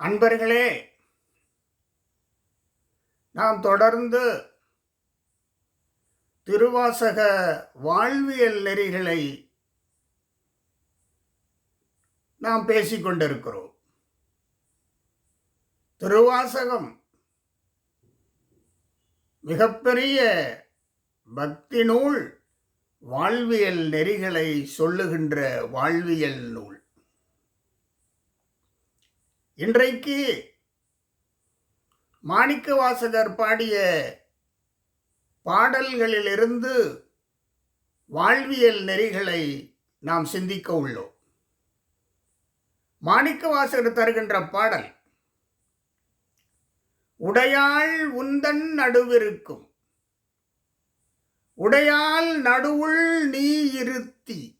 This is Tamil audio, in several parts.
அன்பர்களே நாம் தொடர்ந்து திருவாசக வாழ்வியல் நெறிகளை நாம் பேசிக்கொண்டிருக்கிறோம் திருவாசகம் மிகப்பெரிய பக்தி நூல் வாழ்வியல் நெறிகளை சொல்லுகின்ற வாழ்வியல் நூல். இன்றைக்கு மாணிக்க வாசகர் பாடிய பாடல்களிலிருந்து வாழ்வியல் நெறிகளை நாம் சிந்திக்க உள்ளோம். மாணிக்க வாசகர் தருகின்ற பாடல் உடையாள் உந்தன் நடுவிருக்கும். உடையாள் நடுவுள் நீ இருத்தி.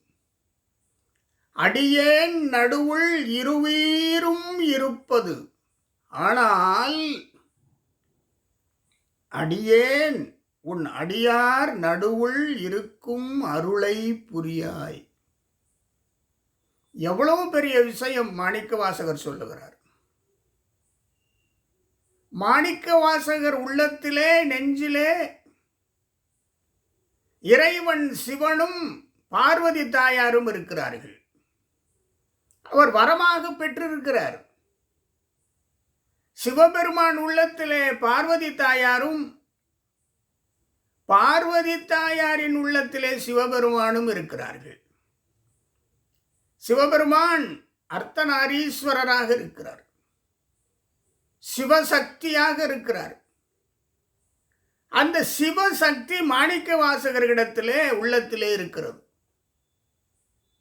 அடியேன் நடுவுள் இருவீரும் இருப்பது. ஆனால் அடியேன் உன் அடியார் நடுவுள் இருக்கும் அருளை புரியாய். எவ்வளவு பெரிய விஷயம் மாணிக்க வாசகர் சொல்லுகிறார். மாணிக்க வாசகர் உள்ளத்திலே நெஞ்சிலே இறைவன் சிவனும் பார்வதி தாயாரும் இருக்கிறார்கள். அவர் வரமாக பெற்றிருக்கிறார். சிவபெருமான் உள்ளத்திலே பார்வதி தாயாரும் பார்வதி தாயாரின் உள்ளத்திலே சிவபெருமானும் இருக்கிறார்கள். சிவபெருமான் அர்த்தநாரீஸ்வரராக இருக்கிறார். சிவசக்தியாக இருக்கிறார். அந்த சிவசக்தி மாணிக்க வாசகர்களிடத்திலே உள்ளத்திலே இருக்கிறது.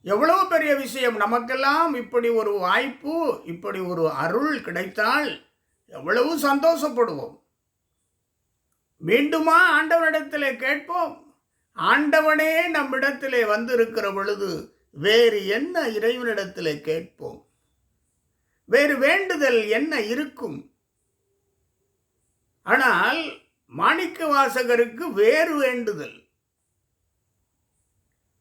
எவ்வளவு பெரிய விஷயம்? நமக்கெல்லாம் இப்படி ஒரு வாய்ப்பு இப்படி ஒரு அருள் கிடைத்தால் எவ்வளவு சந்தோஷப்படுவோம். மீண்டுமா ஆண்டவனிடத்திலே கேட்போம். ஆண்டவனே நம்மிடத்திலே வந்திருக்கிற பொழுது வேறு என்ன இறைவனிடத்திலே கேட்போம்? வேறு வேண்டுதல் என்ன இருக்கும்? ஆனால் மாணிக்க வாசகருக்கு வேறு வேண்டுதல்.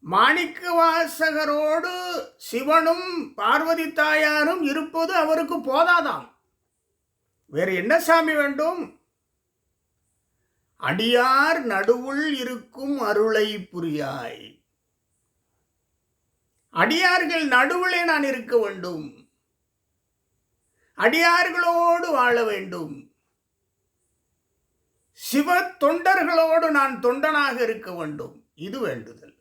மாணிக்க வாசகரோடு சிவனும் பார்வதி தாயாரும் இருப்பது அவருக்கு போதாதாம். வேறு என்ன சாமி வேண்டும்? அடியார் நடுவுள் இருக்கும் அருளை புரியாய். அடியார்கள் நடுவிலே நான் இருக்க வேண்டும். அடியார்களோடு வாழ வேண்டும். சிவ தொண்டர்களோடு நான் தொண்டனாக இருக்க வேண்டும். இது வேண்டுதல்.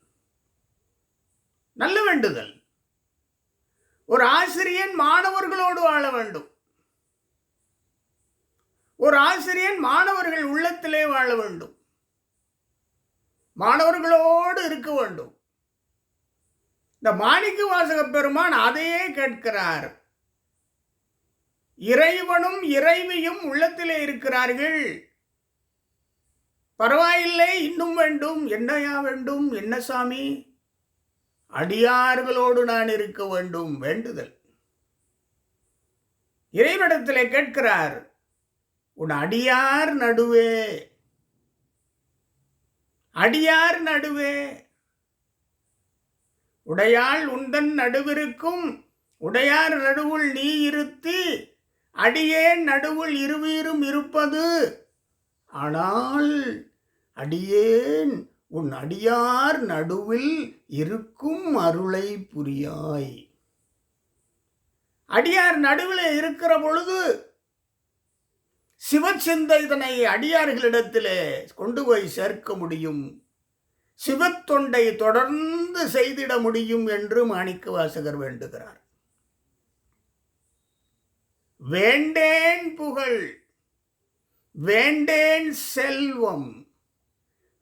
நல்ல வேண்டுதல். ஒரு ஆசிரியன் மாணவர்களோடு வாழ வேண்டும். ஒரு ஆசிரியன் மாணவர்கள் உள்ளத்திலே வாழ வேண்டும். மாணவர்களோடு இருக்க வேண்டும். இந்த மாணிக்க வாசக பெருமான் அதையே கேட்கிறார். இறைவனும் இறைவியும் உள்ளத்திலே இருக்கிறார்கள். பரவாயில்லை இன்னும் வேண்டும். என்னையா வேண்டும்? என்ன சாமி? அடியார்களோடு நான் இருக்க வேண்டும். வேண்டுதல். இறைவனிடத்திலே கேட்கிறார் உன் அடியார் நடுவே. அடியார் நடுவே. உடையாள் உந்தன் நடுவிருக்கும். உடையார் நடுவுள் நீ இருத்தி. அடியேன் நடுவுள் இருவீரும் இருப்பது. ஆனால் அடியேன் உன் அடியார் நடுவில் இருக்கும் அருளை புரியாய். அடியார் நடுவில் இருக்கிற பொழுது சிவச்சிந்தைதனை அடியார்களிடத்திலே கொண்டு போய் சேர்க்க முடியும். சிவத்தொண்டை தொடர்ந்து செய்திட முடியும் என்று மாணிக்க வாசகர் வேண்டுகிறார். வேண்டேன் புகழ் வேண்டேன் செல்வம்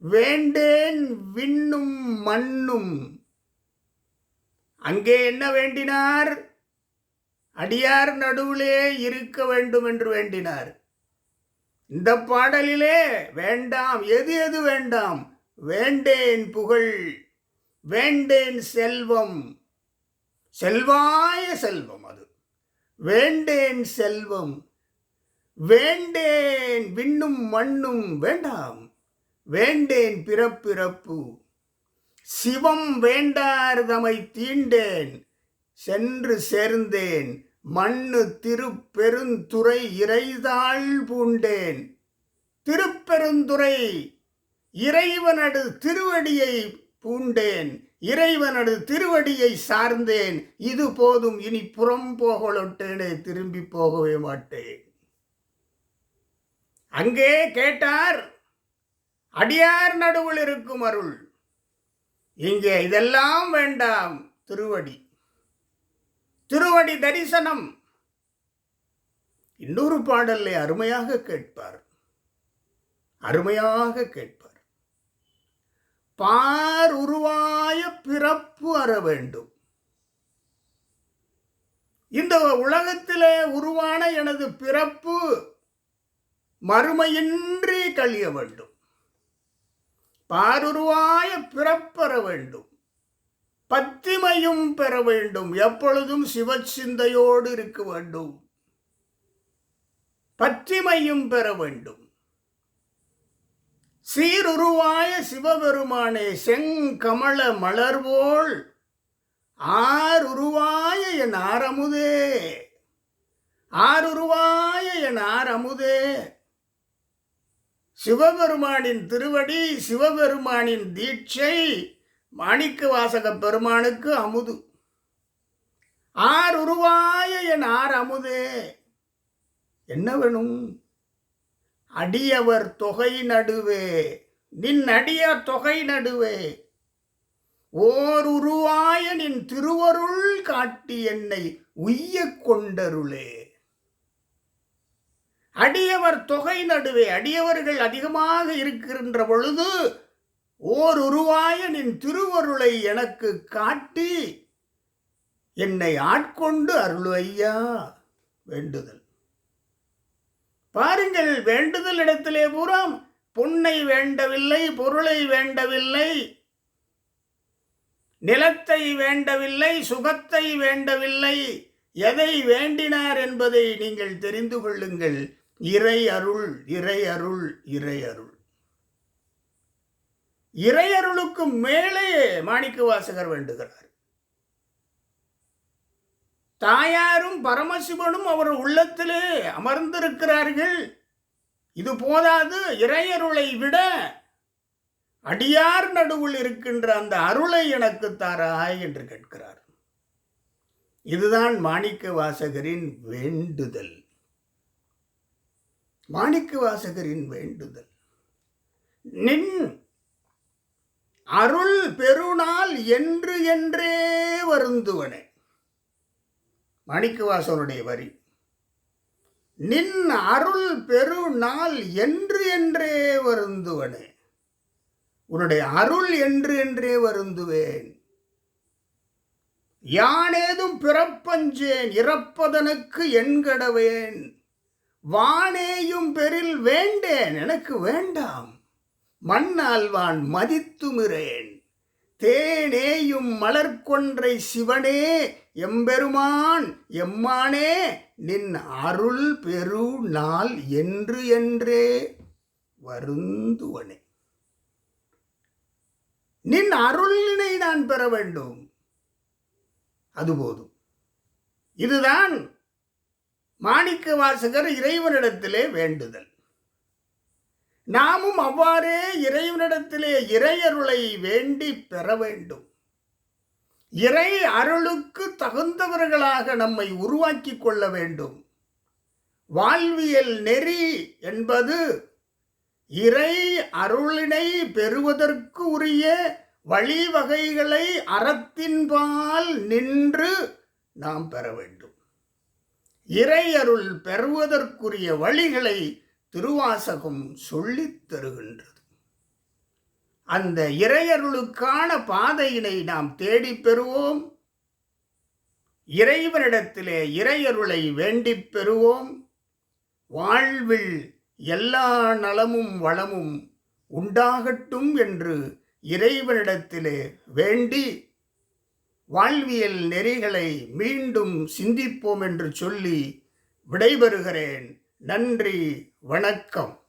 வேண்டேன் விண்ணும் மண்ணும். அங்கே என்ன வேண்டினார்? அடியார் நடுவிலே இருக்க வேண்டும் என்று வேண்டினார். இந்த பாடலிலே வேண்டாம் எது எது வேண்டாம்? வேண்டேன் புகழ் வேண்டேன் செல்வம். செல்வாய செல்வம் அது. வேண்டேன் செல்வம் வேண்டேன் விண்ணும் மண்ணும் வேண்டாம். வேண்டேன் பிறப்பிறப்பு. சிவம் வேண்டார்தமை தீண்டேன் சென்று சேர்ந்தேன் மண்ணு திருப்பெருந்துறை இறைதாள் பூண்டேன். திருப்பெருந்துறை இறைவனடு திருவடியை பூண்டேன் இறைவனடு திருவடியை சார்ந்தேன் இது போதும் இனி புறம் போகலொட்டேனே திரும்பி போகவே மாட்டேன். அங்கே கேட்டார் அடியார் நடுவில் இருக்கும் அருள். இங்கே இதெல்லாம் வேண்டாம் திருவடி. திருவடி தரிசனம். இன்னொரு பாடலை அருமையாக கேட்பார். அருமையாக கேட்பார். பார் உருவாய பிறப்பு அற வேண்டும். இந்த உலகத்திலே உருவான எனது பிறப்பு மறுமையின்றி கழிய வேண்டும். பாருருவாய பிறப்பெற வேண்டும். பத்திமையும் பெற வேண்டும். எப்பொழுதும் சிவச்சிந்தையோடு இருக்க வேண்டும். பற்றிமையும் பெற வேண்டும். சீருருவாய சிவபெருமானே செங்கமல மலர்வோள் ஆருருவாய என் ஆரமுதே. ஆருருவாய என் ஆரமுதே. சிவபெருமானின் திருவடி சிவபெருமானின் தீட்சை மாணிக்க வாசக பெருமானுக்கு அமுது. ஆர் உருவாய என் ஆர் அமுதே. என்ன வேணும்? அடியவர் தொகை நடுவே. நின் அடிய தொகை நடுவே. ஓர் உருவாய நின் திருவருள் காட்டி என்னை உய்ய கொண்டருளே. அடியவர் தொகை நடுவே அடியவர்கள் அதிகமாக இருக்கின்ற பொழுது ஓர் உருவாய நின் திருவருளை எனக்கு காட்டி என்னை ஆட்கொண்டு அருள் ஐயா வேண்டுதல். பாருங்கள் வேண்டுதல் இடத்திலே பூராம் பொன்னை வேண்டவில்லை பொருளை வேண்டவில்லை நிலத்தை வேண்டவில்லை சுகத்தை வேண்டவில்லை எதை வேண்டினார் என்பதை நீங்கள் தெரிந்து கொள்ளுங்கள். இறை அருள் இறை அருள் இறை அருள் இறையருளுக்கு மேலே மாணிக்க வாசகர் வேண்டுகிறார். தாயாரும் பரமசிவனும் அவர் உள்ளத்திலே அமர்ந்திருக்கிறார்கள். இது போதாது இறையருளை விட அடியார் நடுவில் இருக்கின்ற அந்த அருளை எனக்கு தாராய் என்று கேட்கிறார். இதுதான் மாணிக்க வாசகரின் வேண்டுதல். மாணிக்க வாசகரின் வேண்டுதல். நின் அருள் பெருநாள் என்று என்றே வருந்துவனே. மாணிக்கவாசனுடைய வரி நின் அருள் பெருநாள் என்று என்றே வருந்துவனே. உன்னுடைய அருள் என்று என்றே வருந்துவேன். யானேதும் பிறப்பஞ்சேன் இறப்பதனுக்கு எண்கடவேன் வானேயும் பெரில் வேண்டேன் எனக்கு வேண்டாம். மண்ணால்வான் மதித்துமிரேன். தேனேயும் மலர்கொன்றை சிவனே எம்பெருமான் எம்மானே நின் அருள் பெரு நாள் என்று என்றே. வருந்துவனே. நின் அருளினை நான் பெற வேண்டும். அது போதும். இதுதான் மாணிக்க வாசகர் இறைவனிடத்திலே வேண்டுதல். நாமும் அவ்வாறே இறைவனிடத்திலே இறையருளை வேண்டி பெற வேண்டும். இறை அருளுக்கு தகுந்தவர்களாக நம்மை உருவாக்கி கொள்ள வேண்டும். வாழ்வியல் நெறி என்பது இறை அருளினை பெறுவதற்கு உரிய வழிவகைகளை அறத்தின்பால் நின்று நாம் பெற வேண்டும். இறை அருள் பெறுவதற்குரிய வழிகளை திருவாசகம் சொல்லித் தருகின்றது. அந்த இறையருளுக்கான பாதையினை நாம் தேடிப் பெறுவோம். இறைவனிடத்திலே இறையருளை வேண்டிப் பெறுவோம். வாழ்வில் எல்லா நலமும் வளமும் உண்டாகட்டும் என்று இறைவனிடத்திலே வேண்டி வாழ்வியல் நெறிகளை மீண்டும் சிந்திப்போம் என்று சொல்லி விடைபெறுகிறேன். நன்றி வணக்கம்.